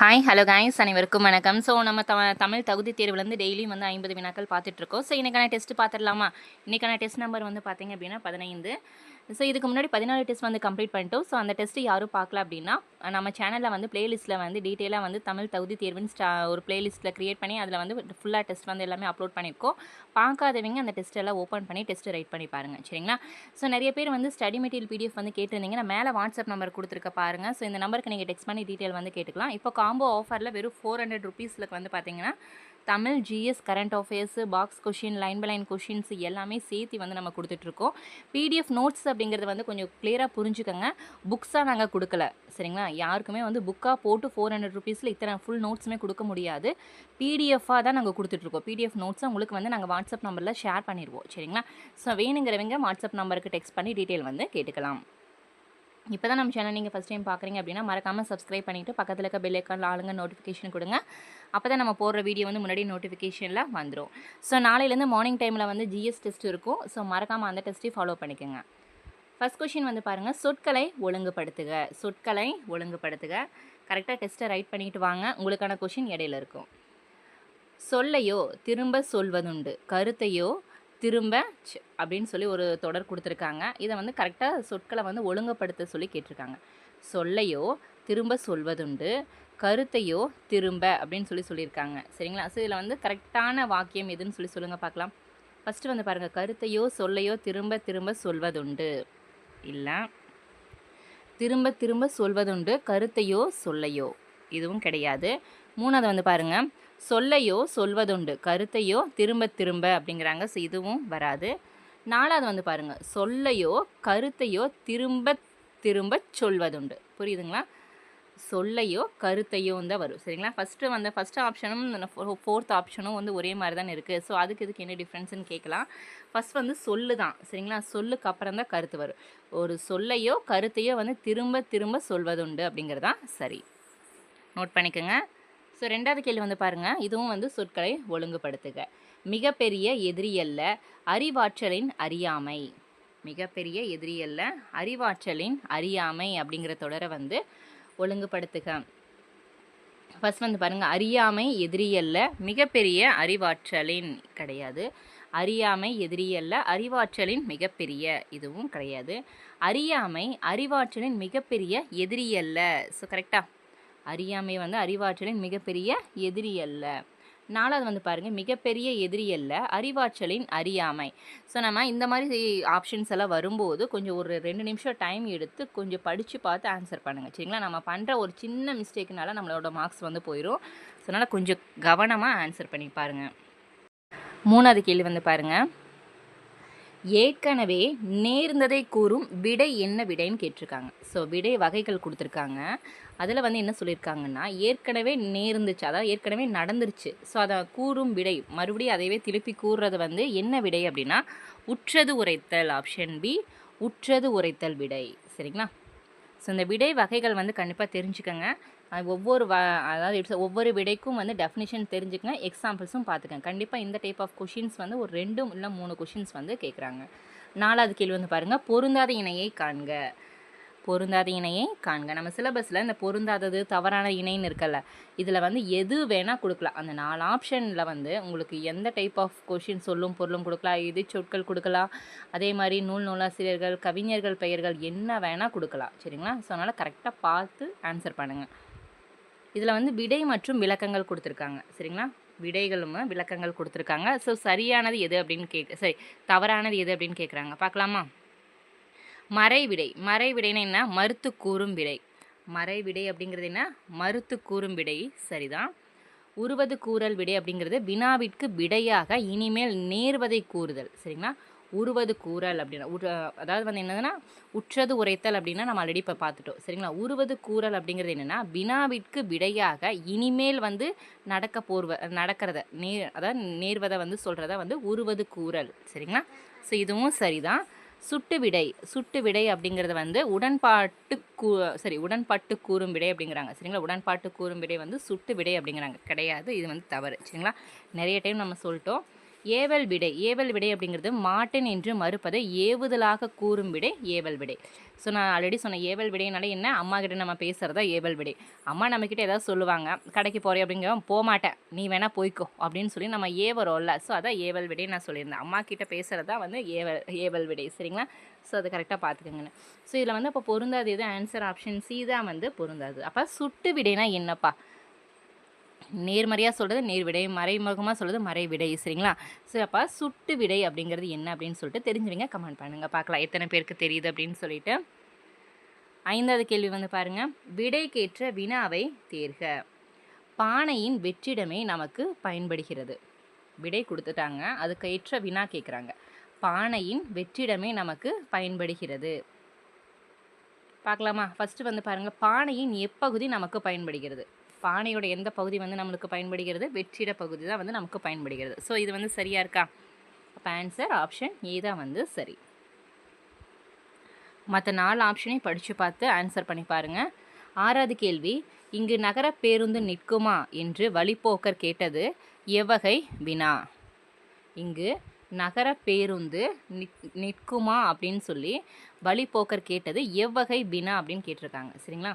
Hi hello guys அனைவருக்கும் வணக்கம். So நம்ம த தமிழ் தகுதி தேர்வுலேருந்து டெய்லியும் வந்து ஐம்பது வினாக்கள் பார்த்துட்ருக்கோம் ஸோ இன்றைக்கான டெஸ்ட் பார்த்துடலாமா? இன்றைக்கான டெஸ்ட் நம்பர் வந்து பார்த்திங்க அப்படின்னா பதினைந்து. ஸோ இதுக்கு முன்னாடி பதினாலு டெஸ்ட் வந்து கம்ப்ளீட் பண்ணிட்டோம். ஸோ அந்த டெஸ்ட் யாரும் பார்க்கல அப்படின்னா நம்ம சேனலில் வந்து பிளேலிஸ்ட்டில் வந்து டீட்டெயிலாக வந்து தமிழ் தகுதி தேர்வுன்னு ஸ்டா ஒரு பிளேலிஸ்ட்டில் க்ரியேட் பண்ணி அதில் வந்து ஃபுல்லாக டெஸ்ட் வந்து எல்லாமே அப்லோட் பண்ணியிருக்கோம் பார்க்காதவங்க அந்த டெஸ்ட் எல்லாம் ஓப்பன் பண்ணி டெஸ்ட்டு ரைட் பண்ணி பாருங்கள் சரிங்களா? ஸோ நிறைய பேர் வந்து ஸ்டடி மெட்டீரியல் பிடிஎஃப் வந்து கேட்டிருந்தீங்க நான் மேலே வாட்ஸ்அப் நம்பர் கொடுத்துருக்க பாருங்கள் ஸோ இந்த நம்பருக்கு நீங்கள் டெக்ஸ்ட் பண்ணி டீட்டெயில் வந்து கேட்டுக்கலாம். இப்போ காம்போ ஆஃபரில் வெறும் ஃபோர் ஹண்ட்ரட் ருபீஸில் வந்து பார்த்தீங்கன்னா Tamil GS current affairs box question line by line questions எல்லாமே சேர்த்து வந்து நம்ம கொடுத்துட்ருக்கோம். பிடிஎஃப் நோட்ஸ் அப்படிங்கிறது வந்து கொஞ்சம் கிளியராக புரிஞ்சுக்கோங்க. புக்ஸாக நாங்கள் கொடுக்கல. சரிங்களா? யாருக்குமே வந்து புக்காக போட்டு ஃபோர் ஹண்ட்ரட் ருபீஸில் இத்தனை ஃபுல் நோட்ஸுமே கொடுக்க முடியாது. பிடிஎஃபாக தான் நாங்கள் கொடுத்துட்ருக்கோம். பிடிஎஃப் நோட்ஸை உங்களுக்கு வந்து நாங்கள் வாட்ஸ்அப் நம்பரில் ஷேர் பண்ணிடுவோம். சரிங்களா? ஸோ வேணுங்கிறவங்க வாட்ஸ்அப் நம்பருக்கு டெக்ஸ்ட் பண்ணி டீட்டெயில் வந்து கேட்டுக்கலாம். இப்போ தான் நம்ம சேனல் நீங்கள் ஃபஸ்ட் டைம் பார்க்குறீங்க அப்படின்னா மறக்காமல் சப்ஸ்கிரைப் பண்ணிவிட்டு பக்கத்தில் இருக்க பெல் ஆளுங்க நோட்டிஃபிகேஷன் கொடுங்க. அப்போ தான் நம்ம போடுற வீடியோ வந்து முன்னாடி நோட்டிஃபிகேஷனில் வந்துடும் ஸோ நாளையிலேருந்து மார்னிங் டைமில் வந்து ஜிஎஸ் டெஸ்ட் இருக்கும். ஸோ மறக்காமல் அந்த டெஸ்ட்டையும் ஃபாலோ பண்ணிக்கோங்க. ஃபஸ்ட் கொஷின் வந்து பாருங்கள் சொற்களை ஒழுங்குபடுத்துக. சொற்களை ஒழுங்குபடுத்துக. கரெக்டாக டெஸ்ட்டை ரைட் பண்ணிட்டு வாங்க. உங்களுக்கான கொஷின் இடையில இருக்கும். சொல்லையோ திரும்ப சொல்வதுண்டு. கருத்தையோ திரும்ப அப்படின்னு சொல்லி ஒரு தொடர் கொடுத்துருக்காங்க. இதை வந்து கரெக்டாக சொற்களை வந்து ஒழுங்குபடுத்த சொல்லி கேட்டிருக்காங்க. சொல்லையோ திரும்ப சொல்வதுண்டு கருத்தையோ திரும்ப அப்படின்னு சொல்லி சொல்லியிருக்காங்க. சரிங்களா? ஸோ இதில் வந்து கரெக்டான வாக்கியம் எதுன்னு சொல்லி சொல்லுங்கள் பார்க்கலாம். ஃபஸ்ட்டு வந்து பாருங்கள் கருத்தையோ சொல்லையோ திரும்ப திரும்ப சொல்வதுண்டு. இல்லை. திரும்ப திரும்ப சொல்வதுண்டு கருத்தையோ சொல்லையோ. இதுவும் கிடையாது. மூணாவது வந்து பாருங்கள் சொல்லையோ சொல்வதுண்டு கருத்தையோ திரும்ப திரும்ப அப்படிங்கிறாங்க. ஸோ இதுவும் வராது. நாலாவது வந்து பாருங்கள் சொல்லையோ கருத்தையோ திரும்ப திரும்ப சொல்வதுண்டு. புரியுதுங்களா? சொல்லையோ கருத்தையோ தான் வரும். சரிங்களா? ஃபஸ்ட்டு வந்து ஃபஸ்ட்டு ஆப்ஷனும் ஃபோர்த் ஆப்ஷனும் வந்து ஒரே மாதிரி தான் இருக்குது ஸோ அதுக்கு இதுக்கு என்ன டிஃப்ரென்ஸ்னு கேட்கலாம். ஃபஸ்ட் வந்து சொல்லு தான். சரிங்களா? சொல்லுக்கு அப்புறம் தான் கருத்து வரும். ஒரு சொல்லையோ கருத்தையோ வந்து திரும்ப திரும்ப சொல்வதுண்டு அப்படிங்கிறது தான் சரி. நோட் பண்ணிக்கோங்க. ஸோ ரெண்டாவது கேள்வி வந்து பாருங்கள் இதுவும் வந்து சொற்களை ஒழுங்குபடுத்துக. மிகப்பெரிய எதிரி அல்ல அறிவாற்றலின் அறியாமை. மிகப்பெரிய எதிரி அல்ல அறிவாற்றலின் அறியாமை அப்படிங்கிற தொடரை வந்து ஒழுங்குபடுத்துக. ஃபஸ்ட் வந்து பாருங்கள் அறியாமை எதிரியல்ல மிகப்பெரிய அறிவாற்றலின் கிடையாது. அறியாமை எதிரியல்ல அறிவாற்றலின் மிகப்பெரிய இதுவும் கிடையாது. அறியாமை அறிவாற்றலின் மிகப்பெரிய எதிரியல்ல ஸோ கரெக்டாக அறியாமை வந்து அறிவாற்றலின் மிகப்பெரிய எதிரி அல்ல. நாலாவது வந்து பாருங்கள் மிகப்பெரிய எதிரி அல்ல அறிவாற்றலின் அறியாமை. ஸோ நம்ம இந்த மாதிரி ஆப்ஷன்ஸ் எல்லாம் வரும்போது கொஞ்சம் ஒரு ரெண்டு நிமிஷம் டைம் எடுத்து கொஞ்சம் படித்து பார்த்து ஆன்சர் பண்ணுங்கள் சரிங்களா? நம்ம பண்ணுற ஒரு சின்ன மிஸ்டேக்னால நம்மளோட மார்க்ஸ் வந்து போயிடும் ஸோ அதனால் கொஞ்சம் கவனமாக ஆன்சர் பண்ணி பாருங்கள் மூணாவது கேள்வி வந்து பாருங்கள் ஏற்கனவே நேர்ந்ததை கூறும் விடை என்ன விடைன்னு கேட்டிருக்காங்க. ஸோ விடை வகைகள் கொடுத்துருக்காங்க. அதில் வந்து என்ன சொல்லியிருக்காங்கன்னா ஏற்கனவே நேர்ந்துச்சு அதாவது ஏற்கனவே நடந்துருச்சு. ஸோ அதை கூறும் விடை மறுபடியும் அதையவே திருப்பி கூறுறது வந்து என்ன விடை அப்படின்னா உற்றது உரைத்தல் ஆப்ஷன் பி உற்றது உரைத்தல் விடை. சரிங்களா? ஸோ இந்த விடை வகைகள் வந்து கண்டிப்பாக தெரிஞ்சுக்கோங்க. ஒவ்வொரு வ அதாவது இட்ஸ் ஒவ்வொரு விடைக்கும் வந்து டெஃபினிஷன் தெரிஞ்சுக்கங்க எக்ஸாம்பிள்ஸும் பார்த்துக்கங்க. கண்டிப்பாக இந்த டைப் ஆஃப் கொஷின்ஸ் வந்து ஒரு ரெண்டும் இல்லை மூணு கொஷின்ஸ் வந்து கேட்குறாங்க நாலாவது கேள்வி வந்து பாருங்கள் பொருந்தாத இணையை காண்க. பொருந்தாத இணையை காண்க. நம்ம சிலபஸில் இந்த பொருந்தாதது தவறான இணைன்னு இருக்கல்ல இதில் வந்து எது வேணால் கொடுக்கலாம் அந்த நாலு ஆப்ஷனில் வந்து உங்களுக்கு எந்த டைப் ஆஃப் கொஷின் சொல்லும் பொருளும் கொடுக்கலாம் எது சொற்கள் கொடுக்கலாம் அதே மாதிரி நூல் நூலாசிரியர்கள் கவிஞர்கள் பெயர்கள் என்ன வேணால் கொடுக்கலாம் சரிங்களா? ஸோ அதனால் கரெக்டாக பார்த்து ஆன்சர் பண்ணுங்கள் இதில் வந்து விடை மற்றும் விளக்கங்கள் கொடுத்துருக்காங்க. சரிங்களா? விடைகளும் விளக்கங்கள் கொடுத்துருக்காங்க. ஸோ சரியானது எது அப்படின்னு கேட்க சரி தவறானது எது அப்படின்னு கேட்குறாங்க பார்க்கலாமா? மறைவிடை. மறைவிடைன்னா என்ன? மறுத்து கூறும் விடை. மறைவிடை அப்படிங்கிறது என்ன? மறுத்து கூறும் விடை. சரிதான். உருவது கூறல் விடை அப்படிங்கிறது வினாவிற்கு விடையாக இனிமேல் நேர்வதை கூறுதல். சரிங்களா? உருவது கூறல் அப்படின்னா உரு அதாவது வந்து என்னதுன்னா உற்றது உரைத்தல் அப்படின்னா நம்ம ஆல்ரெடி இப்போ பார்த்துட்டோம். சரிங்களா? உருவது கூறல் அப்படிங்கிறது என்னென்னா வினாவிற்கு விடையாக இனிமேல் வந்து நடக்க போர்வ நடக்கிறத நேர் அதாவது நேர்வதை வந்து சொல்கிறத வந்து உருவது கூறல். சரிங்களா? ஸோ இதுவும் சரிதான். சுட்டு விடை சுட்டு விடை அப்படிங்கிறது வந்து உடன்பாட்டு கூ சரி உடன்பாட்டு கூறும் விடை அப்படிங்கிறாங்க. சரிங்களா? உடன்பாட்டு கூறும் விடை வந்து சுட்டு விடை அப்படிங்கிறாங்க. கிடையாது. இது வந்து தவறு. சரிங்களா? நிறைய டைம் நம்ம சொல்லிட்டோம். ஏவல் விடை ஏவல் விடை அப்படிங்கிறது மாட்டேன் என்று மறுப்பதை ஏவுதலாக கூறும் விடை ஏவல் விடை. ஸோ நான் ஆல்ரெடி சொன்ன ஏவல் விடைனால என்ன? அம்மா கிட்ட நம்ம பேசுகிறதா ஏவல் விடை. அம்மா நம்மக்கிட்ட ஏதாவது சொல்லுவாங்க கடைக்கு போகிறே அப்படிங்கிற போகமாட்டேன் நீ வேணால் போய்க்கோ அப்படின்னு சொல்லி நம்ம ஏவரோம்ல ஸோ அதான் ஏவல் விடை நான் சொல்லியிருந்தேன். அம்மா கிட்ட பேசுகிறதா வந்து ஏவல் ஏவல் விடை. சரிங்களா? ஸோ அதை கரெக்டாக பார்த்துக்கோங்கன்னு. ஸோ இதில் வந்து அப்போ பொருந்தாது எது ஆன்சர் ஆப்ஷன் சி தான் வந்து பொருந்தாது. அப்போ சுட்டு விடைனா என்னப்பா? நேர்மறையாக சொல்கிறது நேர்விடை மறைமுகமாக சொல்கிறது மறைவிடை சரிங்களா? சரி அப்போ சுட்டு விடை அப்படிங்கிறது என்ன அப்படின்னு சொல்லிட்டு தெரிஞ்சுவிங்க கமெண்ட் பண்ணுங்கள் பார்க்கலாம். எத்தனை பேருக்கு தெரியுது அப்படின்னு சொல்லிட்டு. ஐந்தாவது கேள்வி வந்து பாருங்கள் விடைக்கேற்ற வினாவை தேர்க. பானையின் வெற்றிடமே நமக்கு பயன்படுகிறது. விடை கொடுத்துட்டாங்க. அதுக்கு ஏற்ற வினா கேட்குறாங்க பானையின் வெற்றிடமே நமக்கு பயன்படுகிறது. பார்க்கலாமா? ஃபஸ்ட்டு வந்து பாருங்கள் பானையின் எப்பகுதி நமக்கு பயன்படுகிறது? பானையோட எந்த பகுதி வந்து நம்மளுக்கு பயன்படுகிறது? வெற்றிட பகுதி தான் வந்து நமக்கு பயன்படுகிறது. ஸோ இது வந்து சரியாக இருக்கா? அப்போ ஆன்சர் ஆப்ஷன் ஏ தான் வந்து சரி. மற்ற நாலு ஆப்ஷனையும் படித்து பார்த்து ஆன்சர் பண்ணி பாருங்கள் ஆறாவது கேள்வி இங்கு நகர பேருந்து நிற்குமா? என்று வழிப்போக்கர் கேட்டது எவ்வகை வினா? இங்கு நகர பேருந்து நிற்குமா? அப்படின்னு சொல்லி வழிப்போக்கர் கேட்டது எவ்வகை வினா அப்படின்னு கேட்டிருக்காங்க. சரிங்களா?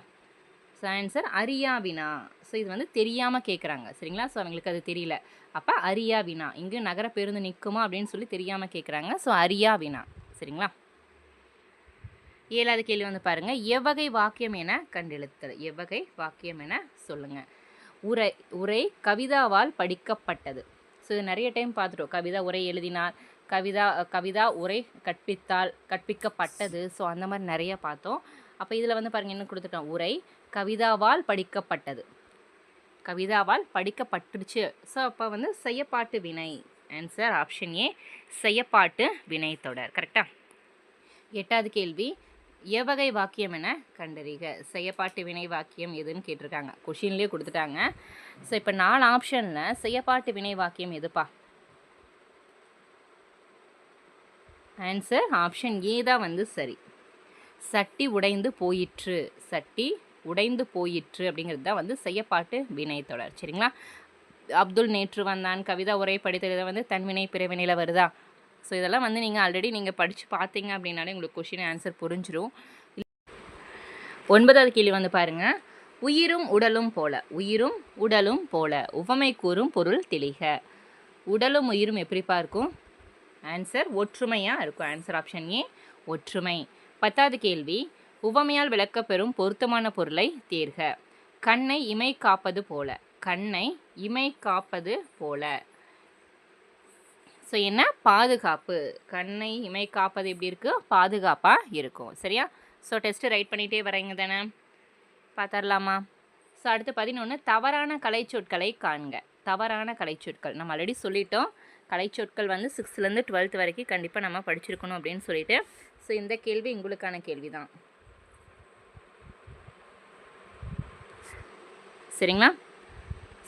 ஆன்சர் அரியா வினா ஸோ இது வந்து தெரியாமல் கேட்குறாங்க சரிங்களா? ஸோ அவங்களுக்கு அது தெரியல. அப்போ அரியா வினா இங்கே நகர பேருந்து நிற்குமா அப்படின்னு சொல்லி தெரியாமல் கேட்குறாங்க ஸோ அரியா வினா சரிங்களா? ஏழாவது கேள்வி வந்து பாருங்கள் எவ்வகை வாக்கியம் என கண்டெழுத்தல். எவ்வகை வாக்கியம் என சொல்லுங்கள் உரை உரை கவிதாவால் படிக்கப்பட்டது. ஸோ இது நிறைய டைம் பார்த்துட்டோம். கவிதா உரை எழுதினார். கவிதா கவிதா உரை கற்பித்தால் கற்பிக்கப்பட்டது. ஸோ அந்த மாதிரி நிறைய பார்த்தோம். அப்போ இதில் வந்து பாருங்கள் என்ன கொடுத்துட்டோம். உரை கவிதாவால் படிக்கப்பட்டது. கவிதாவால் படிக்கப்பட்டுருச்சு. ஸோ அப்போ வந்து செய்யப்பாட்டு வினை. ஆன்சர் ஆப்ஷன் ஏ செய்யப்பாட்டு வினை தொடர். கரெக்டாக எட்டாவது கேள்வி. எவ்வகை வாக்கியம் என கண்டறிக. செய்யப்பாட்டு வினை வாக்கியம் எதுன்னு கேட்டிருக்காங்க. கொஷின்லேயே கொடுத்துட்டாங்க. ஸோ இப்போ நாலு ஆப்ஷனில் செய்யப்பாட்டு வினை வாக்கியம் எதுப்பா? ஆன்சர் ஆப்ஷன் ஏ தான் வந்து சரி. சட்டி உடைந்து போயிற்று. சட்டி உடைந்து போயிற்று அப்படிங்கிறது தான் வந்து செய்யப்பாட்டு வினைத்தொடர் சரிங்களா? அப்துல் நேற்று வந்தான் கவிதா உரை படித்ததை வந்து தன்வினை பிறவினையில் வருதா? ஸோ இதெல்லாம் வந்து நீங்கள் ஆல்ரெடி நீங்கள் படித்து பார்த்தீங்க அப்படின்னாலே உங்களுக்கு கொஷின் ஆன்சர் புரிஞ்சிடும் ஒன்பதாவது கேள்வி வந்து பாருங்கள் உயிரும் உடலும் போல உயிரும் உடலும் போல உவமை கூறும் பொருள் தெளிக. உடலும் உயிரும் எப்படிப்பா இருக்கும் ஆன்சர் ஒற்றுமையாக இருக்கும். ஆன்சர் ஆப்ஷன் ஏ ஒற்றுமை. பத்தாவது கேள்வி. உவமையால் விளக்கப்பெறும் பொருத்தமான பொருளை தேர்க. கண்ணை இமை காப்பது போல. கண்ணை இமை காப்பது போல. ஸோ என்ன? பாதுகாப்பு. கண்ணை இமை காப்பது எப்படி இருக்குது பாதுகாப்பாக இருக்கும். சரியா? ஸோ டெஸ்ட்டு ரைட் பண்ணிகிட்டே வரீங்க தானே? பார்த்துடலாமா ஸோ அடுத்து பதினொன்று தவறான கலைச்சொற்களை காண்க. தவறான கலைச்சொற்கள். நம்ம ஆல்ரெடி சொல்லிட்டோம். கலைச்சொற்கள் வந்து சிக்ஸ்த்துலேருந்து டுவெல்த் வரைக்கும் கண்டிப்பாக நம்ம படிச்சிருக்கணும் அப்படின்னு சொல்லிட்டு. ஸோ இந்த கேள்வி உங்களுக்கான கேள்வி தான் சரிங்களா?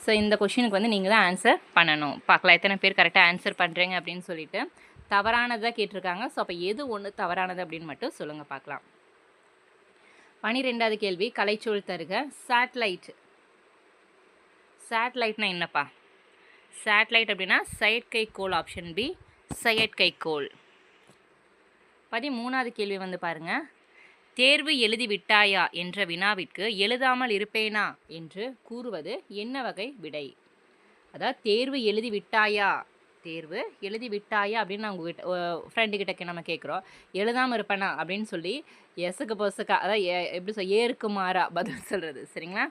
ஸோ இந்த கொஷினுக்கு வந்து நீங்கள் தான் ஆன்சர் பண்ணணும். பார்க்கலாம். எத்தனை பேர் கரெக்டாக ஆன்சர் பண்ணுறீங்க அப்படின்னு சொல்லிட்டு தவறானதாக கேட்டிருக்காங்க. ஸோ அப்போ எது ஒன்று தவறானது அப்படின்னு மட்டும் சொல்லுங்கள் பார்க்கலாம். பனிரெண்டாவது கேள்வி கலைச்சொல் தருக. சேட்டலைட் சேட்டலைட்னா என்னப்பா? சேட்டலைட் அப்படின்னா செயற்கைக்கோள் ஆப்ஷன் பி செயற்கைக்கோள். பதிமூணாவது கேள்வி வந்து பாருங்கள் தேர்வு எழுதி விட்டாயா என்ற வினாவிற்கு எழுதாமல் இருப்பேனா என்று கூறுவது என்ன வகை விடை? அதாவது தேர்வு எழுதி விட்டாயா தேர்வு எழுதி விட்டாயா அப்படின்னு நான் உங்ககிட்ட ஃப்ரெண்டு கிட்ட நம்ம கேட்குறோம். எழுதாமல் இருப்பேனா அப்படின்னு சொல்லி எசுக்கு பொசுக்கா அதாவது எப்படி சொல் ஏருக்கு மாறா பதில் சொல்கிறது சரிங்களா?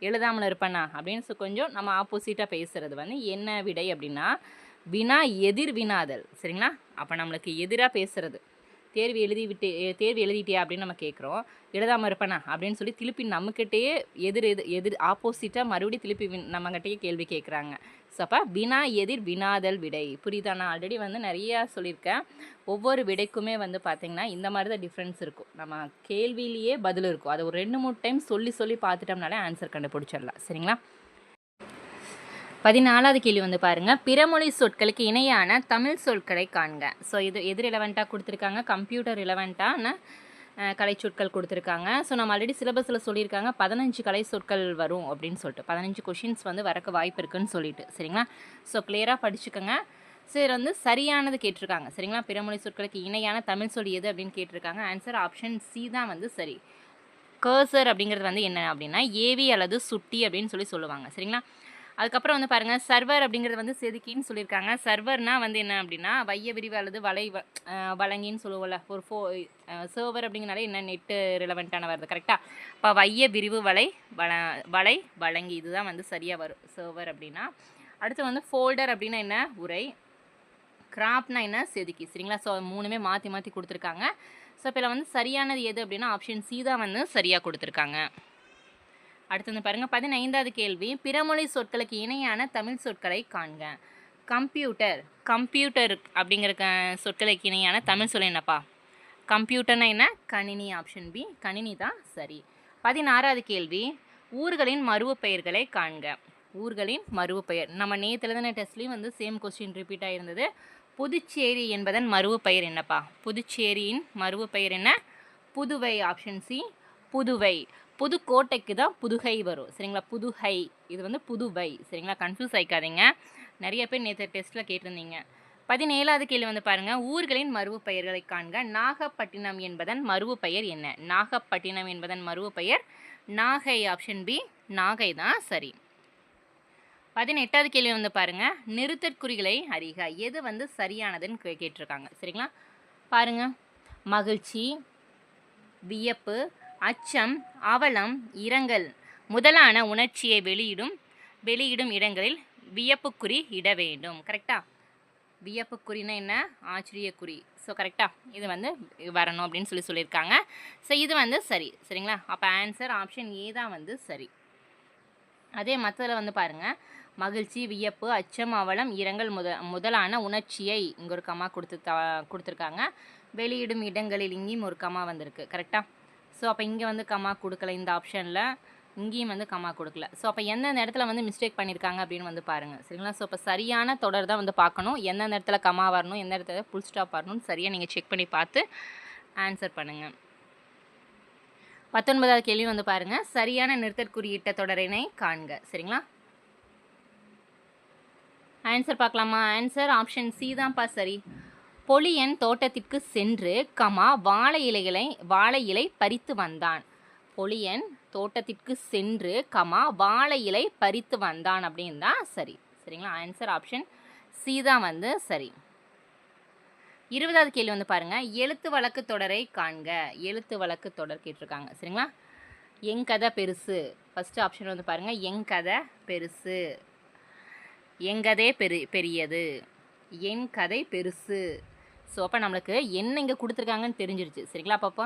எழுதாமல் இருப்பேனா அப்படின்னு கொஞ்சம் நம்ம ஆப்போசிட்டாக பேசுகிறது வந்து என்ன விடை அப்படின்னா வினா எதிர் வினாதல். சரிங்களா? அப்போ நம்மளுக்கு எதிராக பேசுகிறது தேர்வு எழுதி விட்டு தேர்வு எழுதிட்டியா அப்படின்னு நம்ம கேட்குறோம். எழுதாமல் இருப்பேனா அப்படின்னு சொல்லி திருப்பி நம்மக்கிட்டேயே எதிர் எதிர் எதிர் ஆப்போசிட்டாக மறுபடியும் திருப்பி நம்மக்கிட்டேயே கேள்வி கேட்குறாங்க. ஸோ அப்போ வினா எதிர் வினாதல் விடை. புரியுதா? நான் ஆல்ரெடி வந்து நிறையா சொல்லியிருக்கேன். ஒவ்வொரு விடைக்குமே வந்து பார்த்திங்கன்னா இந்த மாதிரி தான் டிஃப்ரென்ஸ் இருக்கும். நம்ம கேள்வியிலேயே பதில் இருக்கும். அதை ஒரு ரெண்டு மூணு டைம் சொல்லி சொல்லி பார்த்துட்டோம்னாலே ஆன்சர் கண்டுபிடிச்சிடலாம். சரிங்களா? பதினாலாவது கேள்வி வந்து பாருங்க. பிறமொழி சொற்களுக்கு இணையான தமிழ் சொற்களை காண்க. ஸோ இது எது ரிலவெண்ட்டாக கொடுத்துருக்காங்க? கம்ப்யூட்டர் ரிலவெண்ட்டான கலை சொற்கள் கொடுத்துருக்காங்க. ஸோ நம்ம ஆல்ரெடி சிலபஸில் சொல்லியிருக்காங்க. பதினஞ்சு கலை சொற்கள் வரும் அப்படின்னு சொல்லிட்டு. பதினஞ்சு கொஷின்ஸ் வந்து வரக்கு வாய்ப்பு இருக்குன்னு சொல்லிட்டு. சரிங்களா? ஸோ கிளியராக படிச்சுக்கோங்க. சரி வந்து சரியானது கேட்டிருக்காங்க. சரிங்களா? பிறமொழி சொற்களுக்கு இணையான தமிழ் சொல் எது அப்படின்னு கேட்டிருக்காங்க. ஆன்சர் ஆப்ஷன் சி தான் வந்து சரி. கர்சர் அப்படிங்கிறது வந்து என்ன அப்படின்னா ஏவி அல்லது சுட்டி அப்படின்னு சொல்லி சொல்லுவாங்க. சரிங்களா? அதுக்கப்புறம் வந்து பாருங்கள் சர்வர் அப்படிங்கிறது வந்து செதுக்கின்னு சொல்லியிருக்காங்க. சர்வர்னா வந்து என்ன அப்படின்னா வைய விரிவு அல்லது வலை வ- வழங்கின்னு சொல்லுவோம்ல. ஒரு ஃபோ சர்வர் அப்படிங்கிறனால என்ன நெட்டு ரிலவெண்ட்டான வருது கரெக்டாக இப்போ வைய விரிவு வலை வள வலை வழங்கி இதுதான் வந்து சரியாக வரும் சர்வர் அப்படின்னா. அடுத்து வந்து ஃபோல்டர் அப்படின்னா என்ன? உரை. கிராப்னா என்ன? செதுக்கி சரிங்களா? ஸோ மூணுமே மாற்றி மாற்றி கொடுத்துருக்காங்க. ஸோ இப்போ வந்து சரியானது எது அப்படின்னா ஆப்ஷன் சி தான் வந்து சரியாக கொடுத்துருக்காங்க. அடுத்தது பாருங்கள் பதினைந்தாவது கேள்வி. பிறமொழி சொற்களுக்கு இணையான தமிழ் சொற்களை காண்க. கம்ப்யூட்டர் கம்ப்யூட்டர் அப்படிங்கிற க- சொற்களுக்கு இணையான தமிழ் சொல் என்னப்பா? கம்ப்யூட்டர்னா என்ன? கணினி ஆப்ஷன் பி கணினி தான் சரி. பதினாறாவது கேள்வி. ஊர்களின் மருவ பெயர்களை காண்க. ஊர்களின் மருவ பெயர் நம்ம நேற்று எழுதின டெஸ்ட்லேயும் வந்து சேம் கொஸ்டின் ரிப்பீட் ஆகிருந்தது புதுச்சேரி என்பதன் மருவ பெயர் என்னப்பா? புதுச்சேரியின் மருவ பெயர் என்ன? Puduvai option C Puduvai. புதுக்கோட்டைக்கு தான் புதுகை வரும். சரிங்களா? புதுகை. இது வந்து புதுவை. சரிங்களா? கன்ஃபியூஸ் ஆகிக்காதீங்க நிறைய பேர் நேற்று டெஸ்ட்டில் கேட்டிருந்தீங்க. பதினேழாவது கேள்வி வந்து பாருங்கள் ஊர்களின் மருவு பெயர்களை காண்க. நாகப்பட்டினம் என்பதன் மருவு பெயர் என்ன? நாகப்பட்டினம் என்பதன் மருவு பெயர் நாகை. ஆப்ஷன் பி நாகை தான் சரி. பதினெட்டாவது கேள்வி வந்து பாருங்கள் நிறுத்தற்குறிகளை அறிக. எது வந்து சரியானதுன்னு கே- கேட்டிருக்காங்க. சரிங்களா? பாருங்கள் மகிழ்ச்சி வியப்பு அச்சம் அவலம் இரங்கல் முதலான உணர்ச்சியை வெளியிடும் வெளியிடும் இடங்களில் வியப்புக்குறி இட வேண்டும். கரெக்டா வியப்புக்குறினா என்ன? ஆச்சரியக்குறி. ஸோ கரெக்டாக இது வந்து வரணும் அப்படின்னு சொல்லி சொல்லியிருக்காங்க. ஸோ இது வந்து சரி. சரிங்களா? அப்போ ஆன்சர் ஆப்ஷன் ஏ தான் வந்து சரி. அதே மற்றதில் வந்து பாருங்கள் மகிழ்ச்சி வியப்பு அச்சம் அவலம் இரங்கல் முத முதலான உணர்ச்சியை இங்கே ஒரு கம்மா கொடுத்து த கொடுத்துருக்காங்க. வெளியிடும் இடங்களில் இங்கேயும் ஒரு கம்மா வந்திருக்கு. கரெக்டாக ஸோ அப்போ இங்கே வந்து கமா கொடுக்கல இந்த ஆப்ஷனில் இங்கேயும் வந்து கமா கொடுக்கல. ஸோ அப்போ எந்தெந்த இடத்துல வந்து மிஸ்டேக் பண்ணியிருக்காங்க அப்படின்னு வந்து பாருங்கள் சரிங்களா? ஸோ இப்போ சரியான தொடர் தான் வந்து பார்க்கணும். எந்தெந்த இடத்துல கமா வரணும் எந்த இடத்துல புல் ஸ்டாப் வரணும்னு சரியாக நீங்கள் செக் பண்ணி பார்த்து ஆன்சர் பண்ணுங்கள் பத்தொன்பதாவது கேள்வி வந்து பாருங்க. சரியான நிறுத்தற்குறியிட்ட தொடரினை காண்க. சரிங்களா? ஆன்சர் பார்க்கலாமா? ஆன்சர் ஆப்ஷன் சி தான்ப்பா சரி. பொலியன் தோட்டத்திற்கு சென்று கமா வாழை இலைகளை வாழை இலை பறித்து வந்தான். பொலியன் தோட்டத்திற்கு சென்று கமா வாழை இலை பறித்து வந்தான் அப்படின்னு தான் சரி. சரிங்களா? ஆன்சர் ஆப்ஷன் சி தான் வந்து சரி. இருபதாவது கேள்வி வந்து பாருங்கள் எழுத்து வழக்கு தொடரை காண்க. எழுத்து வழக்கு தொடர் கேட்டிருக்காங்க. சரிங்களா? என் கதை பெருசு. ஃபஸ்ட்டு ஆப்ஷன் வந்து பாருங்கள் என் கதை பெருசு. எங்கதே பெரு பெரியது. என் கதை பெருசு. ஸோ அப்போ நம்மளுக்கு என்ன இங்கே கொடுத்துருக்காங்கன்னு தெரிஞ்சிருச்சு. சரிங்களா? அப்பப்போ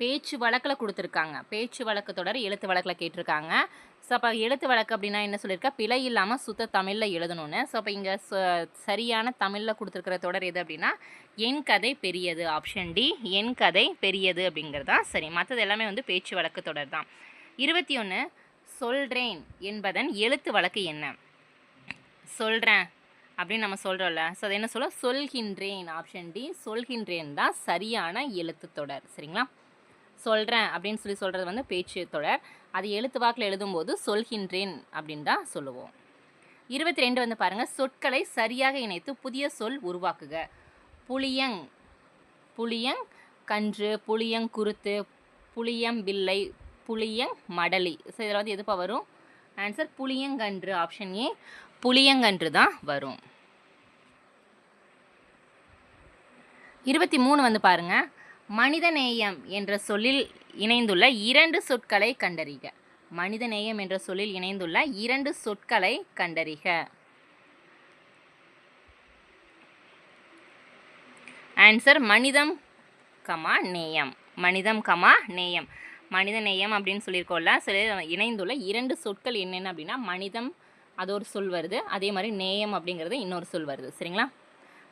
பேச்சு வழக்கில் கொடுத்துருக்காங்க. பேச்சு வழக்கு தொடர் எழுத்து வழக்கில் கேட்டிருக்காங்க. ஸோ அப்போ எழுத்து வழக்கு அப்படின்னா என்ன சொல்லியிருக்கா? பிழை இல்லாமல் சுத்த தமிழில் எழுதணும்னு. ஸோ அப்போ இங்கே சரியான தமிழில் கொடுத்துருக்கிற தொடர் எது அப்படின்னா என் கதை பெரியது ஆப்ஷன் டி என் கதை பெரியது அப்படிங்கிறது தான். சரி மற்றது எல்லாமே வந்து பேச்சு வழக்கு தொடர் தான். இருபத்தி ஒன்று சொல்கிறேன் என்பதன் எழுத்து வழக்கு என்ன? சொல்கிறேன் அப்படின்னு நம்ம சொல்கிறோம்ல ஸோ அது என்ன சொல்ல சொல்கின்றேன் ஆப்ஷன் டி சொல்கின்றேன் தான் சரியான எழுத்து தொடர். சரிங்களா? சொல்கிறேன் அப்படின்னு சொல்லி சொல்கிறது வந்து பேச்சு தொடர். அது எழுத்து வாக்கில் எழுதும்போது சொல்கின்றேன் அப்படின்னு தான் சொல்லுவோம். இருபத்தி ரெண்டு வந்து பாருங்கள் சொற்களை சரியாக இணைத்து புதிய சொல் உருவாக்குக. புளியங் புளியங் கன்று புளியங் குருத்து புளியம் வில்லை புளியங் மடலி. ஸோ இதில் வந்து எதுப்பா வரும்? ஆன்சர் புளியங்கன்று ஆப்ஷன் ஏ புளியங்கன்று தான் வரும். இருபத்தி மூணு வந்து பாருங்க. மனிதநேயம் என்ற சொல்லில் இணைந்துள்ள இரண்டு சொற்களை கண்டறிக. மனிதநேயம் என்ற சொல்லில் இணைந்துள்ள இரண்டு சொற்களை கண்டறிக. ஆன்சர் மனிதம் கமா நேயம். மனிதம் கமா நேயம். மனித நேயம் அப்படின்னு சொல்லியிருக்கோம்ல சில இணைந்துள்ள இரண்டு சொற்கள் என்னென்ன அப்படின்னா மனிதம் அது ஒரு சொல் வருது. அதே மாதிரி நேயம் அப்படிங்கிறது இன்னொரு சொல் வருது. சரிங்களா?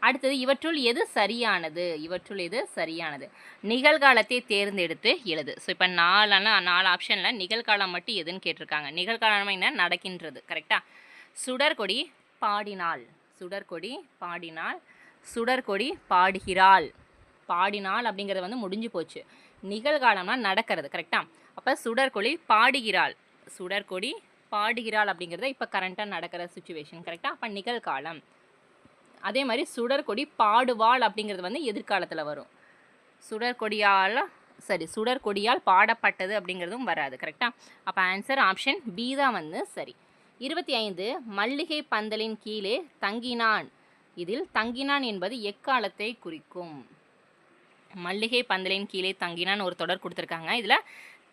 அடுத்தது இவற்றுள் எது சரியானது? இவற்றுள் எது சரியானது? நிகழ்காலத்தை தேர்ந்தெடுத்து எழுது. ஸோ இப்போ நாலான நாலு ஆப்ஷனில் நிகழ்காலம் மட்டும் எதுன்னு கேட்டிருக்காங்க. நிகழ்காலம் என்ன? நடக்கின்றது. கரெக்டாக சுடர்கொடி பாடினாள் சுடர்கொடி பாடினாள் சுடர்கொடி பாடுகிறாள். பாடினாள் அப்படிங்கிறது வந்து முடிஞ்சு போச்சு. நிகழ்காலம்னா நடக்கிறது. கரெக்டாக அப்போ சுடர்கொடி பாடுகிறாள். சுடர்கொடி பாடுகிறாள் அப்படிங்கிறத இப்போ கரண்ட்டாக நடக்கிற சுச்சுவேஷன் கரெக்டாக அப்போ நிகழ்காலம். அதே மாதிரி சுடற்கொடி பாடுவாள் அப்படிங்கிறது வந்து எதிர்காலத்தில் வரும். சுடற்கொடியால் சரி சுடற்கொடியால் பாடப்பட்டது அப்படிங்கிறதும் வராது கரெக்டாக அப்போ ஆன்சர் ஆப்ஷன் பி தான் வந்து சரி. இருபத்தி ஐந்து மல்லிகை பந்தலின் கீழே தங்கினான். இதில் தங்கினான் என்பது எக்காலத்தை குறிக்கும்? மல்லிகை பந்தலின் கீழே தங்கினான் ஒரு தொடர் கொடுத்துருக்காங்க. இதில்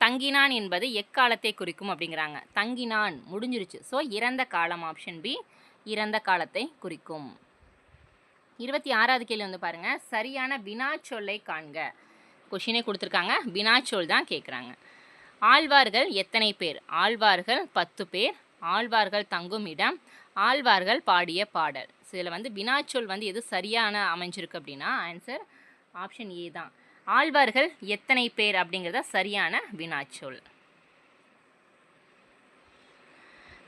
தங்கினான் என்பது எக்காலத்தை குறிக்கும் அப்படிங்கிறாங்க. தங்கினான் முடிஞ்சிருச்சு. ஸோ இறந்த காலம் ஆப்ஷன் பி இறந்த காலத்தை குறிக்கும். இருபத்தி ஆறாவது கேள்வி வந்து பாருங்கள் சரியான வினாச்சொல்லை காண்க. கொஷினே கொடுத்துருக்காங்க. வினாச்சொல் தான் கேட்குறாங்க ஆழ்வார்கள் எத்தனை பேர்? ஆழ்வார்கள் பத்து பேர். ஆழ்வார்கள் தங்கும் இடம். ஆழ்வார்கள் பாடிய பாடல். ஸோ இதில் வந்து வினாச்சொல் வந்து எது சரியான அமைஞ்சிருக்கு அப்படின்னா ஆன்சர் ஆப்ஷன் ஏ தான். ஆழ்வார்கள் எத்தனை பேர் அப்படிங்கிறத சரியான வினாச்சொல்.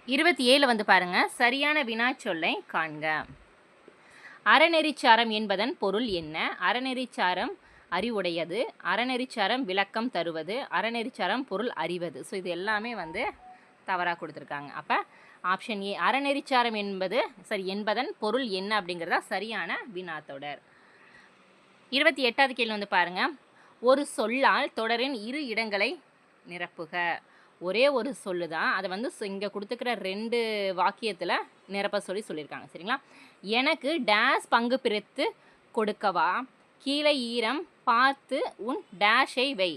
இருபத்தி ஏழு வந்து பாருங்க. சரியான வினாச்சொல்லை காண்க. அறநெறிச்சாரம் என்பதன் பொருள் என்ன? அறநெறிச்சாரம் அறிவுடையது. அறநெறிச்சாரம் விளக்கம் தருவது. அறநெறிச்சாரம் பொருள் அறிவது. ஸோ இது எல்லாமே வந்து தவறாக கொடுத்துருக்காங்க. அப்போ ஆப்ஷன் ஏ அறநெறிச்சாரம் என்பது சரி என்பதன் பொருள் என்ன அப்படிங்கிறதா சரியான வினாத்தொடர். இருபத்தி எட்டாவது கேள்வி வந்து பாருங்க. ஒரு சொல்லால் தொடரின் இரு இடங்களை நிரப்புக. ஒரே ஒரு சொல்லு தான் அதை வந்து இங்கே கொடுத்துக்கிற ரெண்டு வாக்கியத்தில் நிரப்ப சொல்லி சொல்லியிருக்காங்க. சரிங்களா? எனக்கு டேஷ் பங்கு பிரித்து கொடுக்கவா? கீழே ஈரம் பார்த்து உன் டேஷை வை.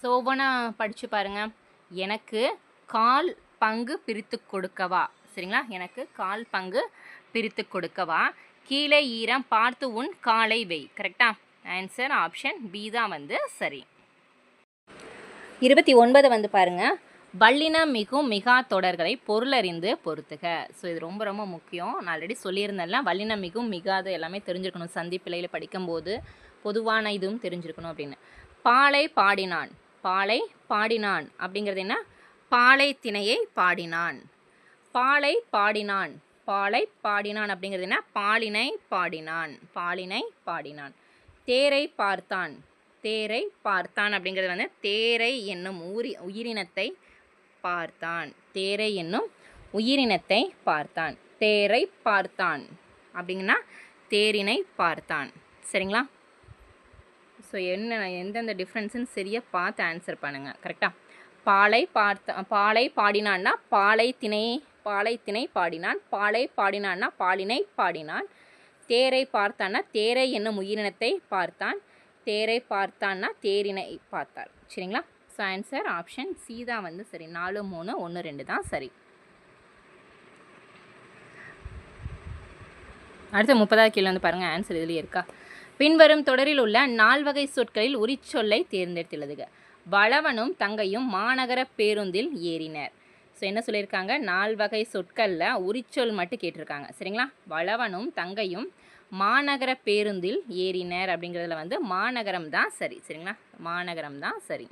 ஸோ ஒவ்வொன்றா படித்து பாருங்க. எனக்கு கால் பங்கு பிரித்து கொடுக்கவா? சரிங்களா? எனக்கு கால் பங்கு பிரித்து கொடுக்கவா? கீழே ஈரம் பார்த்து உன் காலை வை. கரெக்டா ஆன்சர் ஆப்ஷன் பி தான் வந்து சரி. இருபத்தி ஒன்பது வந்து பாருங்க. வல்லினம் மிகும் மிகா தொடர்களை பொருளறிந்து பொறுத்துக ஸோ இது ரொம்ப ரொம்ப முக்கியம். நான் ஆல்ரெடி சொல்லியிருந்தேன்ல வல்லினம் மிகும் மிகாது எல்லாமே தெரிஞ்சிருக்கணும். சந்தி பிள்ளையில் படிக்கும்போது பொதுவான இதுவும் தெரிஞ்சிருக்கணும் அப்படின்னு. பாலை பாடினான். பாலை பாடினான். அப்படிங்கிறது என்ன? பாலை திணையை பாடினான். பாலை பாடினான். பாலை பாடினான் அப்படிங்கிறது என்ன? பாலினை பாடினான். பாலினை பாடினான். தேரை பார்த்தான். தேரை பார்த்தான் அப்படிங்கிறது வந்து தேரை என்னும் ஊரி உயிரினத்தை பார்த்தான். தேரை என்னும் உயிரினத்தை பார்த்தான். தேரை பார்த்தான் அப்படிங்கன்னா தேரினை பார்த்தான். சரிங்களா? ஸோ என்ன எந்தெந்த டிஃப்ரென்ஸுன்னு சரியாக பார்த்து ஆன்சர் பண்ணுங்கள் கரெக்டாக பாலை பார்த்த பாலை பாடினான்னா பாலை திணை பாலைத்தினை பாடினான். பாலை பாடினான்னா பாலினை பாடினான். தேரை பார்த்தான்னா தேரை என்னும் உயிரினத்தை பார்த்தான். தேரை பார்த்தான்னா தேரினை பார்த்தார் சரிங்களா? ஸோ ஆன்சர் ஆப்ஷன் சி தான் வந்து சரி. நாலு மூணு ஒன்று ரெண்டு தான் சரி. அடுத்து முப்பதாவது கேள்வி வந்து பாருங்கள் ஆன்சர் இதுலேயே இருக்கா? பின்வரும் தொடரில் உள்ள நால்வகை சொற்களில் உரிச்சொல்லை தேர்ந்தெடுத்துள்ளதுக வளவனும் தங்கையும் மாநகர பேருந்தில் ஏறினர். ஸோ என்ன சொல்லியிருக்காங்க? நால் வகை சொற்களில் உரிச்சொல் மட்டும் கேட்டிருக்காங்க. சரிங்களா? வளவனும் தங்கையும் மாநகர பேருந்தில் ஏறினர் அப்படிங்கிறதுல வந்து மாநகரம் தான் சரி. சரிங்களா? மாநகரம் தான் சரி.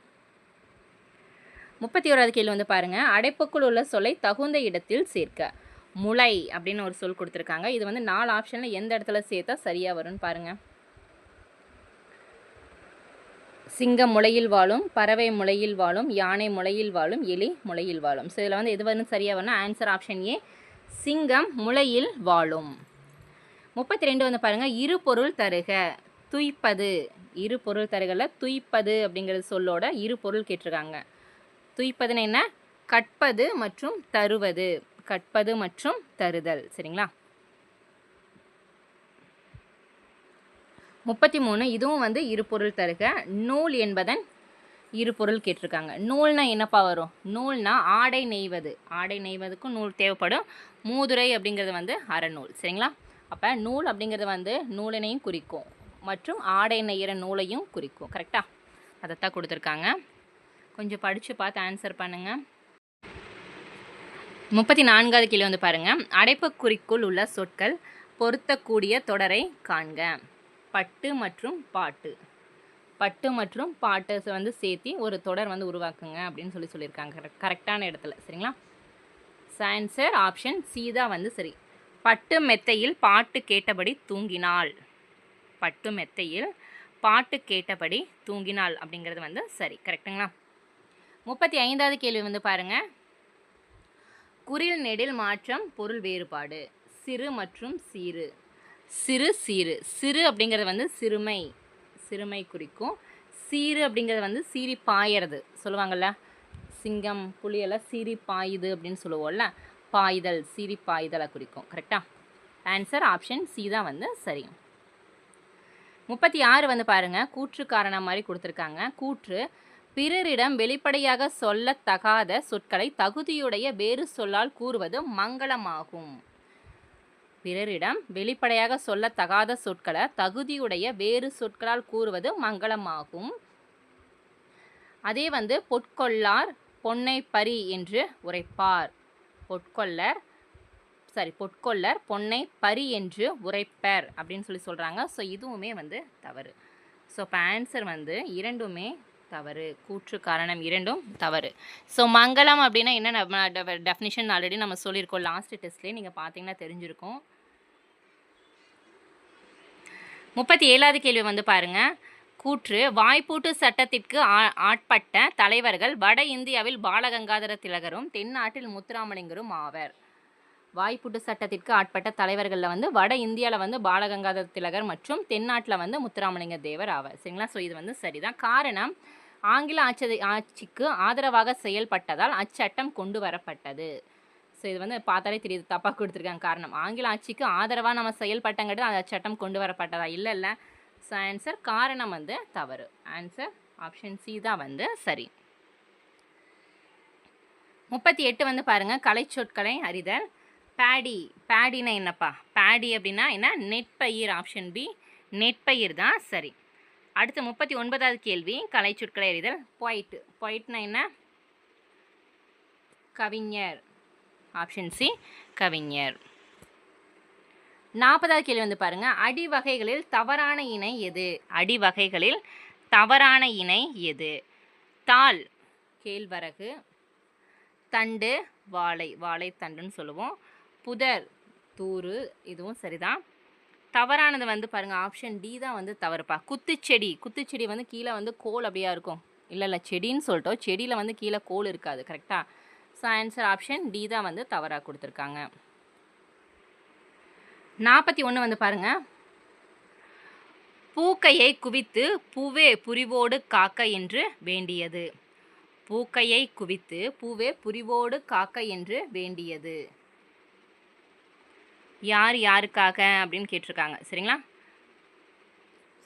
முப்பத்தி ஓராவது கேள்வி வந்து பாருங்கள் அடைப்புக்குள் உள்ள சொல்லை தகுந்த இடத்தில் சேர்க்க. முளை அப்படின்னு ஒரு சொல் கொடுத்துருக்காங்க. இது வந்து நாலு ஆப்ஷனில் எந்த இடத்துல சேர்த்தா சரியாக வரும்னு பாருங்கள் சிங்கம் முளையில் வாழும் பறவை முளையில் வாழும் யானை முளையில் வாழும் எலி முளையில் வாழும். ஸோ இதில் வந்து எது வந்து சரியாக வரணும் ஆன்சர் ஆப்ஷன் ஏ சிங்கம் முளையில் வாழும். முப்பத்தி ரெண்டு வந்து பாருங்கள் இரு பொருள் தருக. துய்ப்பது. இரு பொருள் தருகல துய்ப்பது அப்படிங்கிறது சொல்லோட இரு பொருள் கேட்டிருக்காங்க. துய்ப்பதுன்னு என்ன? கற்பது மற்றும் தருவது. கற்பது மற்றும் தருதல். சரிங்களா? முப்பத்தி மூணு இதுவும் வந்து இரு பொருள் தருக. நூல் என்பதன் இரு பொருள் கேட்டிருக்காங்க. நூல்னா என்னப்பா வரும்? நூல்னா ஆடை நெய்வது. ஆடை நெய்வதுக்கும் நூல் தேவைப்படும். மூதுரை அப்படிங்கிறது வந்து அறநூல். சரிங்களா? அப்போ நூல் அப்படிங்கிறது வந்து நூலினையும் குறிக்கும். மற்றும் ஆடை நெய்கிற நூலையும் குறிக்கும். கரெக்டாக அதைத்தான் கொடுத்துருக்காங்க. கொஞ்சம் படித்து பார்த்து ஆன்சர் பண்ணுங்கள் முப்பத்தி நான்காவது கீழே வந்து பாருங்கள் அடைப்புக்குறிக்குள் உள்ள சொற்கள் பொருத்தக்கூடிய தொடரை காண்க. பட்டு மற்றும் பாட்டு. பட்டு மற்றும் பாட்டு வந்து சேர்த்தி ஒரு தொடர் வந்து உருவாக்குங்க அப்படின்னு சொல்லி சொல்லியிருக்காங்க. கரெக்ட் கரெக்டான இடத்துல. சரிங்களா? ஆன்சர் ஆப்ஷன் சி தான் வந்து சரி. பட்டு மெத்தையில் பாட்டு கேட்டபடி தூங்கினாள். பட்டு மெத்தையில் பாட்டு கேட்டபடி தூங்கினாள் அப்படிங்கிறது வந்து சரி. கரெக்டுங்களா முப்பத்தி ஐந்தாவது கேள்வி வந்து பாருங்கள் குறில் நெடில் மாற்றம் பொருள் வேறுபாடு. சிறு மற்றும் சீரு சிறு சீரு சிறு அப்படிங்கிறது வந்து சிறுமை சிறுமை குறிக்கும். சீரு அப்படிங்கிறது வந்து சீறி பாயறது சொல்லுவாங்கள்ல சிங்கம் புலியெல்லாம் சீறி பாயுது அப்படின்னு சொல்லுவோம்ல. பாய்தல் சீறி பாய்தலை குறிக்கும். கரெக்டாக ஆன்சர் ஆப்ஷன் சி தான் வந்து சரி. முப்பத்தி ஆறு வந்து பாருங்கள் கூற்று காரணம் மாதிரி கொடுத்துருக்காங்க. கூற்று பிறரிடம் வெளிப்படையாக சொல்லத்தகாத சொற்களை தகுதியுடைய வேறு சொல்லால் கூறுவது மங்களமாகும். பிறரிடம் வெளிப்படையாக சொல்லத்தகாத சொற்களை தகுதியுடைய வேறு சொற்களால் கூறுவது மங்களமாகும். அதே வந்து பொற்கொள்ளார் பொன்னை பரி என்று உரைப்பார். பொற்கொள்ளர் சாரி பொற்கொள்ளர் பொன்னை பரி என்று உரைப்பர் அப்படின்னு சொல்லி சொல்கிறாங்க ஸோ இதுவுமே வந்து தவறு. ஸோ இப்போ ஆன்சர் வந்து இரண்டுமே தவறு கூற்று காரணம் இரண்டும் தவறு. ஸோ மங்களம் அப்படின்னா என்ன? நம்ம டெஃபினிஷன் ஆல்ரெடி நம்ம சொல்லியிருக்கோம். லாஸ்ட் டெஸ்ட்லேயே நீங்கள் பார்த்தீங்கன்னா தெரிஞ்சிருக்கும். முப்பத்தி ஏழாவது கேள்வி வந்து பாருங்க. கூற்று வாய்ப்பூட்டு சட்டத்திற்கு ஆ- ஆட்பட்ட தலைவர்கள் வட இந்தியாவில் பாலகங்காதர திலகரும் தென்னாட்டில் முத்துராமலிங்கரும் ஆவர். வாய்ப்பூட்டு சட்டத்திற்கு ஆட்பட்ட தலைவர்களில் வந்து வட இந்தியாவில் வந்து பாலகங்காதர திலகர் மற்றும் தென்னாட்டில் வந்து முத்துராமலிங்க தேவர் ஆவர். சரிங்களா? ஸோ இது வந்து சரிதான். காரணம் ஆங்கில ஆட்சி ஆட்சிக்கு ஆதரவாக செயல்பட்டதால் அச்சட்டம் கொண்டு வரப்பட்டது ஸோ இது வந்து பார்த்தாலே தெரியுது. தப்பாக கொடுத்துருக்காங்க காரணம். ஆங்கில ஆட்சிக்கு ஆதரவாக நம்ம செயல்பட்டங்கிறது அந்த சட்டம் கொண்டு வரப்பட்டதா இல்லை இல்லை. ஸோ ஆன்சர் காரணம் வந்து தவறு. ஆன்சர் ஆப்ஷன் சி தான் வந்து சரி. முப்பத்தி எட்டு வந்து பாருங்க. கலைச்சொற்களை அறிதல். பேடி பேடினா என்னப்பா? பேடி அப்படின்னா என்ன? நெற்பயிர் ஆப்ஷன் பி நெற்பயிர் தான் சரி. அடுத்து முப்பத்தி ஒன்பதாவது கேள்வி. கலைச்சொற்களை அறிதல் பொயிட் பொயிட்னா என்ன? கவிஞர். ஆப்ஷன் சி கவிஞர். நாற்பதாவது கேள்வி வந்து பாருங்கள் அடி வகைகளில் தவறான இணை எது? அடி வகைகளில் தவறான இணை எது? தால் கேழ்வரகு. தண்டு. வாழை. வாழைத்தண்டுன்னு சொல்லுவோம். புதர். தூறு. இதுவும் சரிதான். தவறானது வந்து பாருங்கள் ஆப்ஷன் டி தான் வந்து தவறுப்பா. குத்துச்செடி குத்துச்செடி வந்து கீழே வந்து கோல் அப்படியா இருக்கும். இல்லை இல்லை செடின்னு சொல்லிட்டோம். செடியில் வந்து கீழே கோல் இருக்காது கரெக்டாக ஸோ ஆன்சர் ஆப்ஷன் டி தான் வந்து தவறாக கொடுத்துருக்காங்க. நாற்பத்தி ஒன்று வந்து பாருங்கள் பூக்கையை குவித்து பூவே புரிவோடு காக்க என்று வேண்டியது. பூக்கையை குவித்து பூவே புரிவோடு காக்க என்று வேண்டியது. யார் யாருக்காக அப்படின்னு கேட்டிருக்காங்க. சரிங்களா?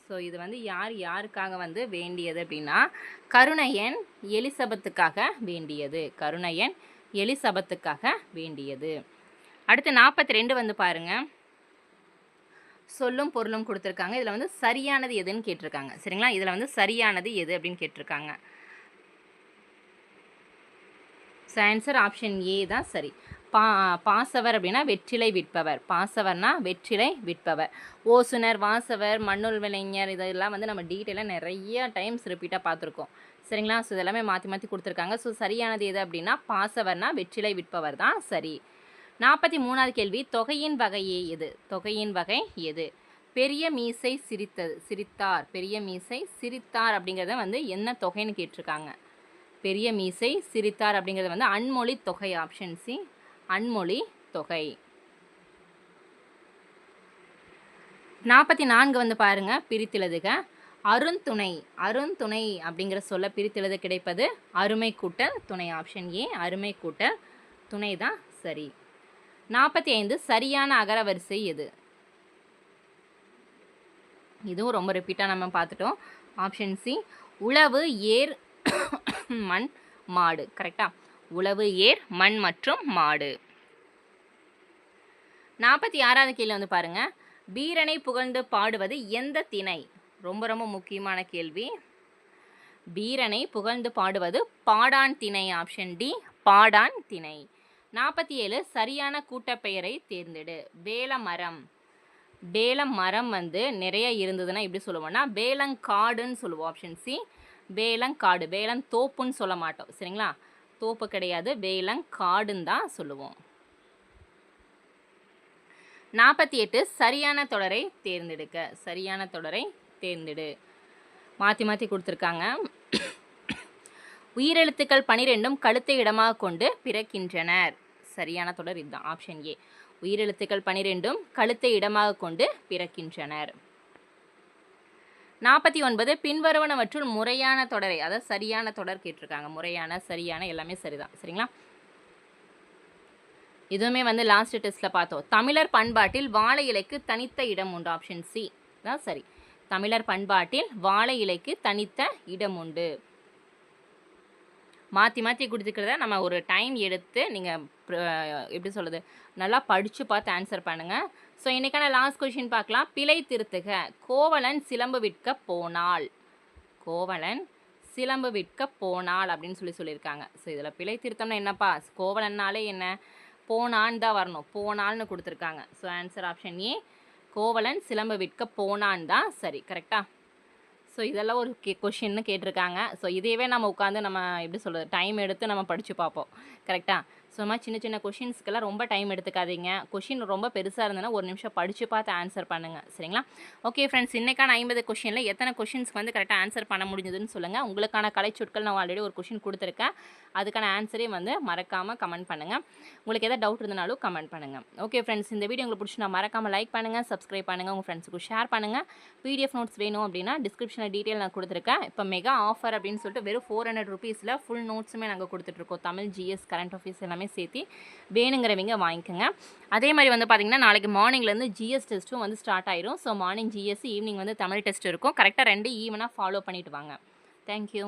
ஸோ இது வந்து யார் யாருக்காக வந்து வேண்டியது அப்படின்னா கருணையன் எலிசபத்துக்காக வேண்டியது. கருணையன் எலிசபத்துக்காக வேண்டியது. அடுத்து நாற்பத்தி ரெண்டு வந்து பாருங்க. சொல்லும் பொருளும் கொடுத்துருக்காங்க. இதில் வந்து சரியானது எதுன்னு கேட்டிருக்காங்க. சரிங்களா? இதில் வந்து சரியானது எது அப்படின்னு கேட்டிருக்காங்க. ஸோ ஆன்சர் ஆப்ஷன் ஏ தான் சரி. பா பாசவர் அப்படின்னா வெற்றிலை விற்பவர். பாசவர்னா வெற்றிலை விற்பவர். ஓசுனர் வாசவர் மண்ணுள் விளைஞர் இதெல்லாம் வந்து நம்ம டீட்டெயிலாக நிறைய டைம்ஸ் ரிப்பீட்டாக பார்த்துருக்கோம். சரிங்களா? ஸோ இதெல்லாமே மாற்றி மாற்றி கொடுத்துருக்காங்க. ஸோ சரியானது எது அப்படின்னா பாசவர்னா வெற்றிலை விற்பவர் தான் சரி. நாற்பத்தி மூணாவது கேள்வி தொகையின் வகையே எது? தொகையின் வகை எது? பெரிய மீசை சிரித்தது சிரித்தார். பெரிய மீசை சிரித்தார் அப்படிங்கிறத வந்து என்ன தொகைன்னு கேட்டிருக்காங்க. பெரிய மீசை சிரித்தார் அப்படிங்கிறது வந்து அன்மொழி தொகை ஆப்ஷன் சி அன்மொழி தொகை. நாற்பத்தி நான்கு வந்து பாருங்க பிரித்தெழுதுக. அருந்துணை அருந்துணை அப்படிங்கிற சொல்ல பிரித்தெழுத கிடைப்பது அருமை கூட்டல் துணை ஆப்ஷன் ஏ அருமை கூட்டல் துணை தான் சரி. நாற்பத்தி ஐந்து சரியான அகரவரிசை எது? இதுவும் ரொம்ப ரிப்பீட்டாக நம்ம பார்த்துட்டோம். ஆப்ஷன் சி உழவு ஏர் மண் மாடு. கரெக்டாக உழவு ஏர் மண் மற்றும் மாடு. நாற்பத்தி ஆறாவது கேள்வி வந்து பாருங்க. வீரனை புகழ்ந்து பாடுவது எந்த திணை? ரொம்ப ரொம்ப முக்கியமான கேள்வி. வீரனை புகழ்ந்து பாடுவது பாடான் திணை ஆப்ஷன் டி பாடான் திணை. நாற்பத்தி ஏழு சரியான கூட்டப்பெயரை தேர்ந்தெடு. வேல மரம் வேல மரம் வந்து நிறைய இருந்ததுன்னா எப்படி சொல்லுவோம்னா வேலங்காடுன்னு சொல்லுவோம் ஆப்ஷன் சி வேலங்காடு வேலந்தோப்புன்னு சொல்ல மாட்டோம் சரிங்களா? தோப்பு கிடையாது வேலங்காடுன்னு தான் சொல்லுவோம். நாற்பத்தி எட்டு சரியான தொடரை தேர்ந்தெடுக்க சரியான தொடரை தேர்ந்தெடு. மாற்றி மாற்றி கொடுத்துருக்காங்க. உயிரெழுத்துக்கள் பனிரெண்டும் கழுத்தை இடமாக கொண்டு பிறக்கின்றனர். சரியான தொடர் இதுதான் ஆப்ஷன் ஏ. உயிரெழுத்துக்கள் பனிரெண்டும் கழுத்தை இடமாக கொண்டு பிறக்கின்றனர். நாற்பத்தி ஒன்பது பின்வருவனவற்றுள் முறையான தொடரை அதாவது சரியான தொடர் கேட்டிருக்காங்க. முறையான சரியான எல்லாமே சரிதான். சரிங்களா? இதுவுமே வந்து லாஸ்ட் டெஸ்ட்டில் பார்த்தோம். தமிழர் பண்பாட்டில் வாழை இலைக்கு தனித்த இடம் உண்டு. ஆப்ஷன் சி தான் சரி. தமிழர் பண்பாட்டில் வாழை இலைக்கு தனித்த இடம் உண்டு. மாற்றி மாற்றி கொடுத்துக்கிறத நம்ம ஒரு டைம் எடுத்து நீங்கள் எப்படி சொல்கிறது நல்லா படித்து பார்த்து ஆன்சர் பண்ணுங்கள் ஸோ இன்றைக்கான லாஸ்ட் கொஷின் பார்க்கலாம். பிழை திருத்துக. கோவலன் சிலம்பு விற்க போனாள். கோவலன் சிலம்பு விற்க போனாள் அப்படின்னு சொல்லி சொல்லியிருக்காங்க. ஸோ இதில் பிழை திருத்தம்னா என்னப்பா? கோவலன்னாலே என்ன? போனான்னு தான் வரணும். போனால்னு கொடுத்துருக்காங்க. So answer option A Kovalan சிலம்பு விற்க போனான் தான் சரி. கரெக்டாக ஸோ இதெல்லாம் ஒரு கே கொஷின்னு கேட்டிருக்காங்க. ஸோ இதையவே நம்ம உட்காந்து நம்ம எப்படி சொல்கிறது டைம் எடுத்து நம்ம படித்து பார்ப்போம். கரெக்டாக ஸோ மாதிரி சின்ன சின்ன கொஷின்ஸ்க்கெல்லாம் ரொம்ப டைம் எடுத்துக்காதீங்க. கொஷின் ரொம்ப பெருசாக இருந்ததுன்னா ஒரு நிமிஷம் படித்து பார்த்து ஆன்சர் பண்ணுங்கள் சரிங்களா? ஓகே ஃப்ரெண்ட்ஸ் இன்றைக்கான ஐம்பது கொஷினில் எத்தனை கொஷின்ஸ்க்கு வந்து கரெக்டாக ஆன்சர் பண்ண முடிஞ்சதுன்னு சொல்லுங்கள் உங்களுக்கான கலைச்சொற்கள் நான் ஆல்ரெடி ஒரு கொஷின் கொடுத்துருக்கேன். அதுக்கான ஆன்சரையும் வந்து மறக்காமல் கமெண்ட் பண்ணுங்கள் உங்களுக்கு எதாவது டவுட் இருந்தாலும் கமெண்ட் பண்ணுங்கள் ஓகே ஃப்ரெண்ட்ஸ் இந்த வீடியோ உங்களுக்கு பிடிச்சினா மறக்காமல் லைக் பண்ணுங்கள் சப்ஸ்கிரைப் பண்ணுங்கள் உங்கள் ஃப்ரெண்ட்ஸுக்கு ஷேர் பண்ணுங்கள் பிடிஎஃப் நோட்ஸ் வேணும் அப்படின்னா டிஸ்கிரிப்ஷனில் டீட்டெயில் நான் கொடுத்துருக்கேன். இப்போ மெகா ஆஃபர் அப்படின்னு சொல்லிட்டு வெறும் ஃபோர் ஹண்ட்ரட் ருபீஸில் ஃபுல் நோட்ஸுமே நாங்கள் கொடுத்துட்ருக்கோம் தமிழ் ஜிஎஸ் கரண்ட் ஆஃபீஸ் எல்லாமே சேர்த்து வேணுங்கிறவங்க வாங்கிக்கோங்க. அதே மாதிரி வந்து பார்த்திங்கன்னா நாளைக்கு மார்னிங்லேருந்து ஜிஎஸ் டெஸ்ட்டும் வந்து ஸ்டார்ட் ஆயிரும். ஸோ மார்னிங் ஜிஎஸ் ஈவினிங் வந்து தமிழ் டெஸ்ட் இருக்கும். கரெக்டாக ரெண்டு ஈவனாக ஃபாலோ பண்ணிவிட்டு வாங்க. தேங்க்யூ